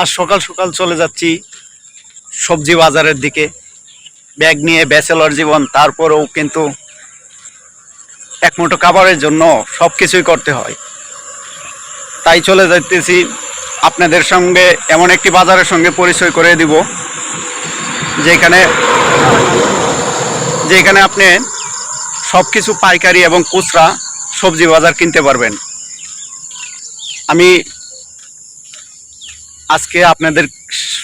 আজ সকাল সকাল চলে যাচ্ছি সবজি বাজারের দিকে। ব্যাগ নিয়ে ব্যাচেলর জীবন, তারপরেও কিন্তু এক মুঠো খাবারের জন্য সব কিছুই করতে হয়। তাই চলে যাইতেছি আপনাদের সঙ্গে, এমন একটি বাজারের সঙ্গে পরিচয় করে দিব, যেখানে যেখানে আপনি সব কিছু পাইকারি এবং খুচরা সবজি বাজার কিনতে পারবেন। আমি আজকে আপনাদের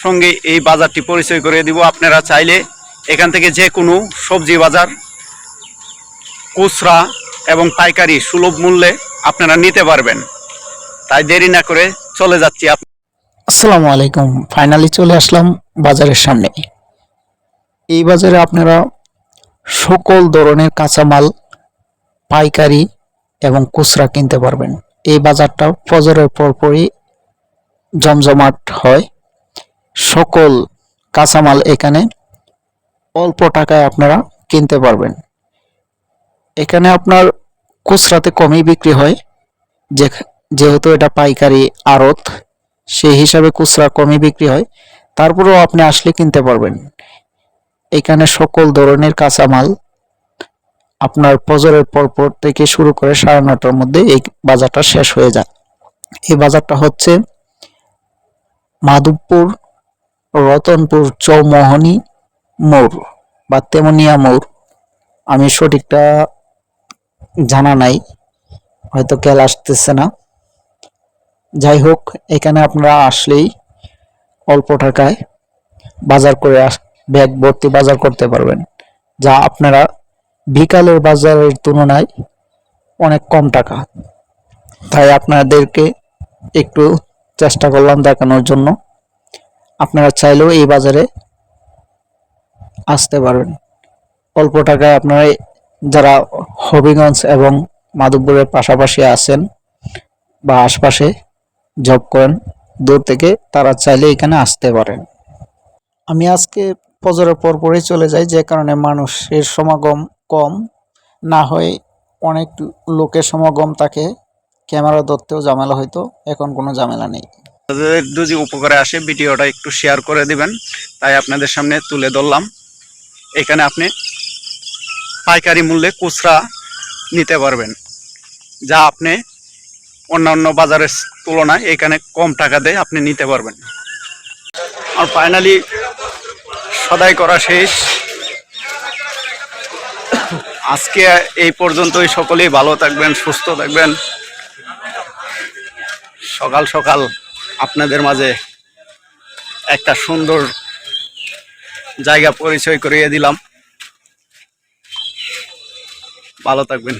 সঙ্গে এই বাজারটি পরিচয় করে দিব। আপনারা চাইলে এখান থেকে যে কোনো সবজি বাজার খুচরা এবং পাইকারি সুলভ মূল্যে আপনারা নিতে পারবেন। তাই দেরি না করে চলে যাচ্ছি আসসালামু আলাইকুম। ফাইনালি চলে আসলাম বাজারের সামনে। এই বাজারে আপনারা সকল ধরনের কাঁচামাল, পাইকারি এবং খুচরা কিনতে পারবেন। এই বাজারটা ফজরের পরপরই জমজমাট হয়। সকল কাঁচামাল এখানে অল্প টাকায় আপনারা কিনতে পারবেন। এখানে আপনার খুচরাতে কমই বিক্রি হয়। যেহেতু এটা পাইকারি আড়ত, সেই হিসাবে খুচরা কমই বিক্রি হয়। তারপরেও আপনি আসলে কিনতে পারবেন। এখানে সকল ধরনের কাঁচামাল আপনার ফজরের পরপর থেকে শুরু করে সাড়ে নটার মধ্যে এই বাজারটা শেষ হয়ে যায়। এই বাজারটা হচ্ছে মাধবপুর, রতনপুর, চৌমোহনী মোড় বা তেমনিয়া মোড়। আমি সঠিকটা জানা নাই, হয়তো খেয়াল আসতেছে না। যাই হোক, এখানে আপনারা আসলেই অল্প টাকায় বাজার করে ব্যাগ ভর্তি বাজার করতে পারবেন, যা আপনারা বিকালের বাজারের তুলনায় অনেক কম টাকা। তাই আপনাদেরকে একটু চেষ্টা করলাম দেখানোর জন্য। আপনারা চাইলেও এই বাজারে আসতে পারবেন। অল্প টাকায় আপনারা যারা হবিগঞ্জ এবং মাধবপুরের পাশাপাশি আছেন বা আশপাশে জব করেন, দূর থেকে তারা চাইলে এখানে আসতে পারেন। আমি আজকে ফজরের পর পরই চলে যাই, যে কারণে মানুষের সমাগম কম। না হয় অনেক লোকের সমাগম থাকে। ক্যামেরা ধরতেও ঝামেলা হয়তো, এখন কোনো ঝামেলা নেই। যদি উপকারে আসে, ভিডিওটা একটু শেয়ার করে দিবেন, তাই আপনাদের সামনে তুলে ধরলাম। এখানে আপনি পাইকারি মূল্যে খুচরা নিতে পারবেন, যা আপনি অন্যান্য বাজারের তুলনায় এখানে কম টাকা দিয়ে আপনি নিতে পারবেন। আর ফাইনালি সদাই করা শেষ। আজকে এই পর্যন্তই, সকলেই ভালো থাকবেন, সুস্থ থাকবেন। সকাল সকাল আপনাদের মাঝে একটা সুন্দর জায়গা পরিচয় করিয়ে দিলাম। ভালো থাকবেন।